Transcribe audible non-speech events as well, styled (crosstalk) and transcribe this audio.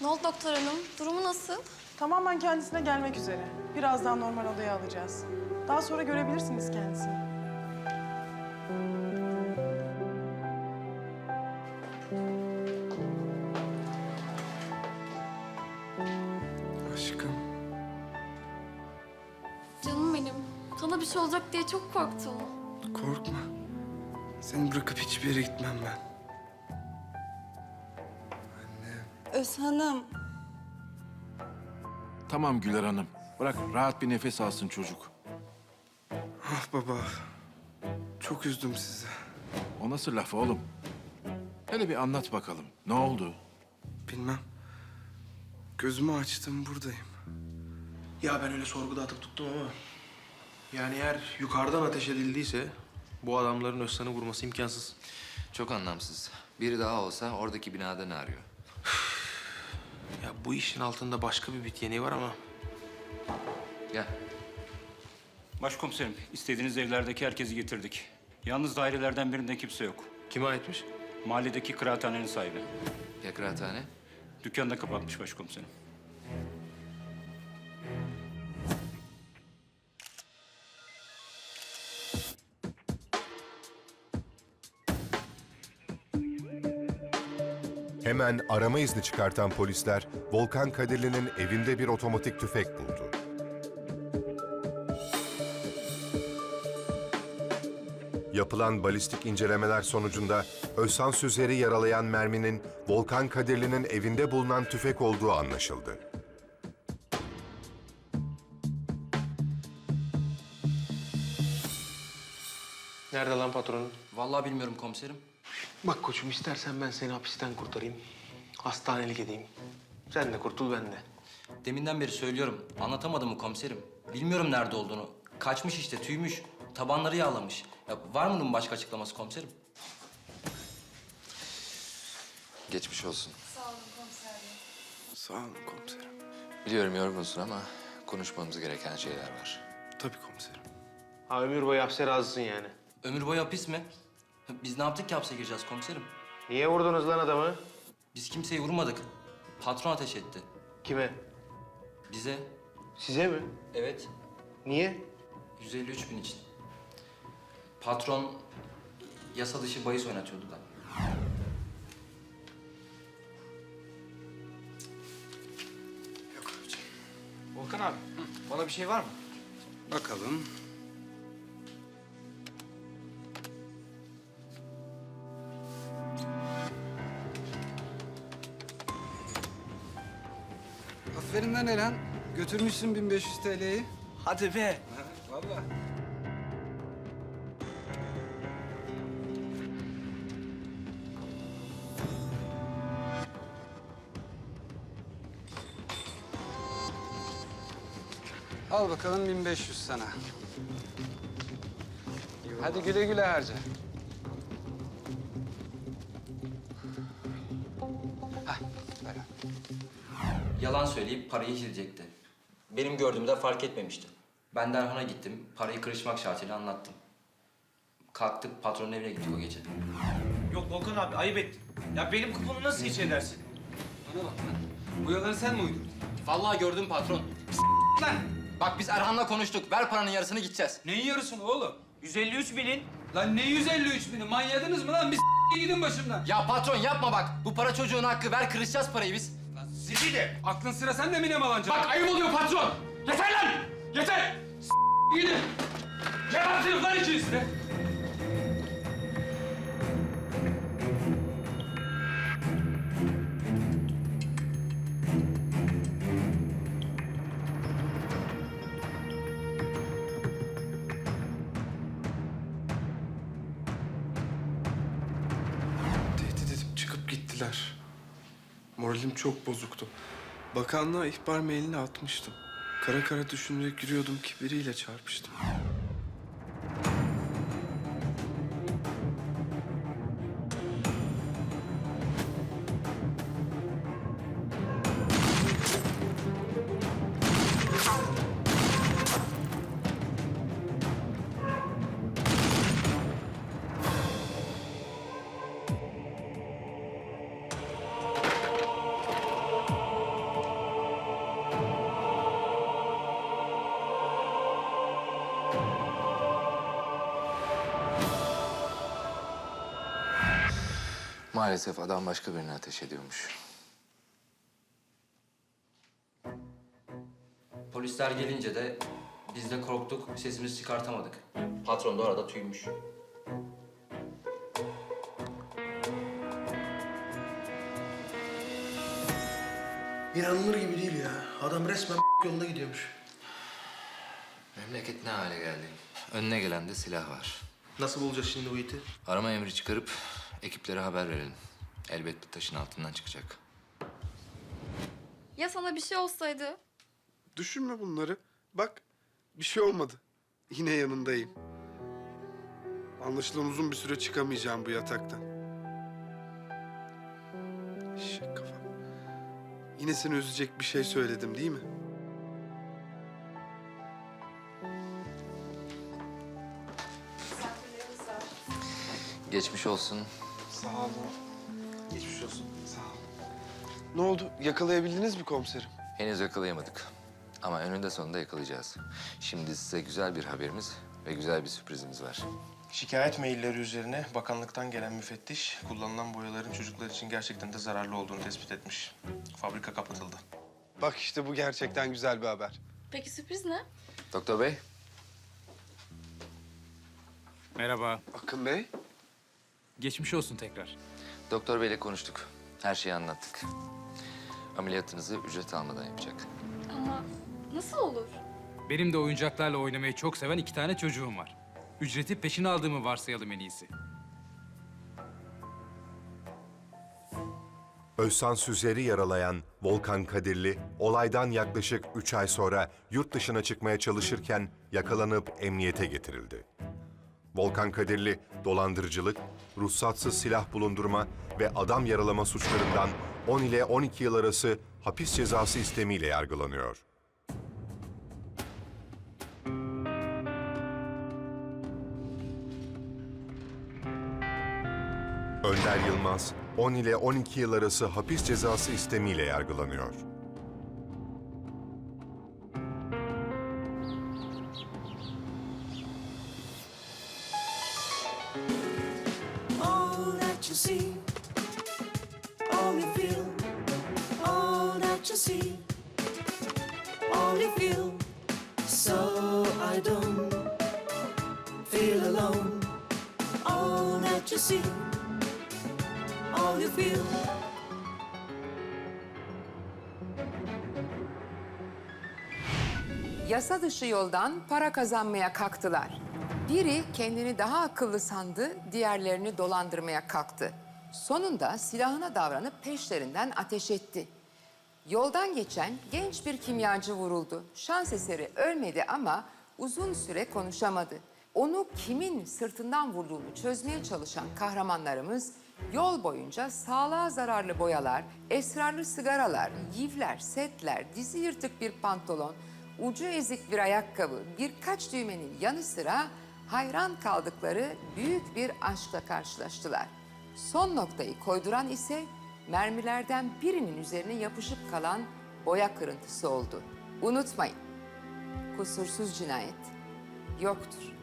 Ne oldu doktor hanım? Durumu nasıl? Tamamen kendisine gelmek üzere. Birazdan normal odaya alacağız. Daha sonra görebilirsiniz kendisini. Aşkım. Canım benim. Sana bir şey olacak diye çok korktum. Korkma. Seni bırakıp hiçbir yere gitmem ben. Özhan'ım. Tamam Güler Hanım. Bırak rahat bir nefes alsın çocuk. Ah baba. Çok üzdüm sizi. O nasıl laf oğlum? Hele bir anlat bakalım. Ne oldu? Bilmem. Gözümü açtım buradayım. Ya ben öyle sorguda atıp tuttum ama... Yani eğer yukarıdan ateş edildiyse... ...bu adamların Özsan'ı vurması imkansız. Çok anlamsız. Biri daha olsa oradaki binada ne arıyor? Bu işin altında başka bir bit yeniği var ama... Gel. Başkomiserim, istediğiniz evlerdeki herkesi getirdik. Yalnız dairelerden birinde kimse yok. Kime aitmiş? Mahalledeki kıraathanenin sahibi. Ya kıraathane? Dükkanı da kapatmış başkomiserim. Hemen arama izni çıkartan polisler Volkan Kadirli'nin evinde bir otomatik tüfek buldu. Yapılan balistik incelemeler sonucunda Özhan Süzer'i yaralayan merminin Volkan Kadirli'nin evinde bulunan tüfek olduğu anlaşıldı. Nerede lan patronun? Vallahi bilmiyorum komiserim. Bak koçum istersen ben seni hapisten kurtarayım. Hastanelik edeyim. Sen de kurtul ben de. Deminden beri söylüyorum. Anlatamadım mı komiserim? Bilmiyorum nerede olduğunu. Kaçmış işte, tüymüş. Tabanları yağlamış. Ya var mı bunun başka açıklaması komiserim? Geçmiş olsun. Sağ olun komiserim. Biliyorum yorgunsun ama konuşmamız gereken şeyler var. Tabii komiserim. Ha ömür boyu hapse razısın yani. Ömür boyu hapis mi? Biz ne yaptık ki hapse gireceğiz komiserim? Niye vurdunuz lan adamı? Biz kimseyi vurmadık. Patron ateş etti. Kime? Bize. Size mi? Evet. Niye? 153 bin için. Patron yasa dışı bahis oynatıyordu da. Volkan abi, bana bir şey var mı? Bakalım. Aferin lan Elhan. Götürmüşsün 1500 TL'yi. Hadi be. Vallahi. Al bakalım 1500 sana. Hadi güle güle harca. Hah, ver. Yalan söyleyip parayı silecekti. Benim gördüğümde fark etmemişti. Ben Derhan'a gittim, parayı kırışmak şartıyla anlattım. Kalktık patronun evine gittik o gece. Yok Volkan abi ayıp ettin. Ya benim kuponu nasıl hiç edersin? Bana bak lan. Bu yalanı sen mi uydurdun? Vallahi gördüm patron. (laughs) Lan! Bak biz Erhan'la konuştuk. Ver paranın yarısını gideceğiz. Neyin yarısını oğlum? 153 binin. Lan ne 153 bini? Manyadınız mı lan? Bir s- (laughs) gidin başımdan. Ya patron yapma bak. Bu para çocuğun hakkı. Ver kırışacağız parayı biz. Sizi de. Aklın sıra sen de mi ne malancı? Bak ayıp oluyor patron! Yeter lan! Yeter! S- gidin. Gebertiniz lan ikinizi de. Tehdit edip çıkıp gittiler. Moralim çok bozuktu. Bakanlığa ihbar mailini atmıştım. Kara kara düşünerek yürüyordum ki biriyle çarpıştım. Maalesef adam başka birine ateş ediyormuş. Polisler gelince de biz de korktuk, sesimizi çıkartamadık. Patron da orada tüymüş. İnanılır gibi değil ya. Adam resmen (laughs) yolunda gidiyormuş. Memleket ne hale geldi? Önüne gelen de silah var. Nasıl bulacağız şimdi bu iti? Arama emri çıkarıp ekiplere haber verelim. Elbette taşın altından çıkacak. Ya sana bir şey olsaydı? Düşünme bunları. Bak bir şey olmadı. Yine yanındayım. Anlaşılan uzun bir süre çıkamayacağım bu yataktan. Şık kafam. Yine seni üzecek bir şey söyledim değil mi? Geçmiş olsun. Sağ olun. Geçmiş olsun. Sağ olun. Ne oldu? Yakalayabildiniz mi komiserim? Henüz yakalayamadık. Ama önünde sonunda yakalayacağız. Şimdi size güzel bir haberimiz ve güzel bir sürprizimiz var. Şikayet mailleri üzerine bakanlıktan gelen müfettiş kullanılan boyaların çocuklar için gerçekten de zararlı olduğunu tespit etmiş. Fabrika kapatıldı. Bak işte bu gerçekten güzel bir haber. Peki sürpriz ne? Doktor bey, Merhaba. Akın Bey. Geçmiş olsun tekrar. doktor beyle konuştuk. Her şeyi anlattık. Ameliyatınızı ücret almadan yapacak. Ama nasıl olur? Benim de oyuncaklarla oynamayı çok seven iki tane çocuğum var. Ücreti peşin aldığımı varsayalım en iyisi. Özsan Süzer'i yaralayan Volkan Kadirli, olaydan yaklaşık 3 ay sonra yurt dışına çıkmaya çalışırken yakalanıp emniyete getirildi. Volkan Kadirli, dolandırıcılık, ruhsatsız silah bulundurma ve adam yaralama suçlarından 10 ile 12 yıl arası hapis cezası istemiyle yargılanıyor. Önder Yılmaz, 10 ile 12 yıl arası hapis cezası istemiyle yargılanıyor. See, all you feel, all that you see, all you feel. So I don't feel alone. All that you see, all you feel. Yasa dışı yoldan para kazanmaya kalktılar. Biri kendini daha akıllı sandı, diğerlerini dolandırmaya kalktı. Sonunda silahına davranıp peşlerinden ateş etti. Yoldan geçen genç bir kimyacı vuruldu. Şans eseri ölmedi ama uzun süre konuşamadı. Onu kimin sırtından vurduğunu çözmeye çalışan kahramanlarımız yol boyunca sağlığa zararlı boyalar, esrarlı sigaralar, yivler, setler, dizi yırtık bir pantolon, ucu ezik bir ayakkabı, birkaç düğmenin yanı sıra hayran kaldıkları büyük bir aşkla karşılaştılar. Son noktayı koyduran ise mermilerden birinin üzerine yapışıp kalan boya kırıntısı oldu. Unutmayın, kusursuz cinayet yoktur.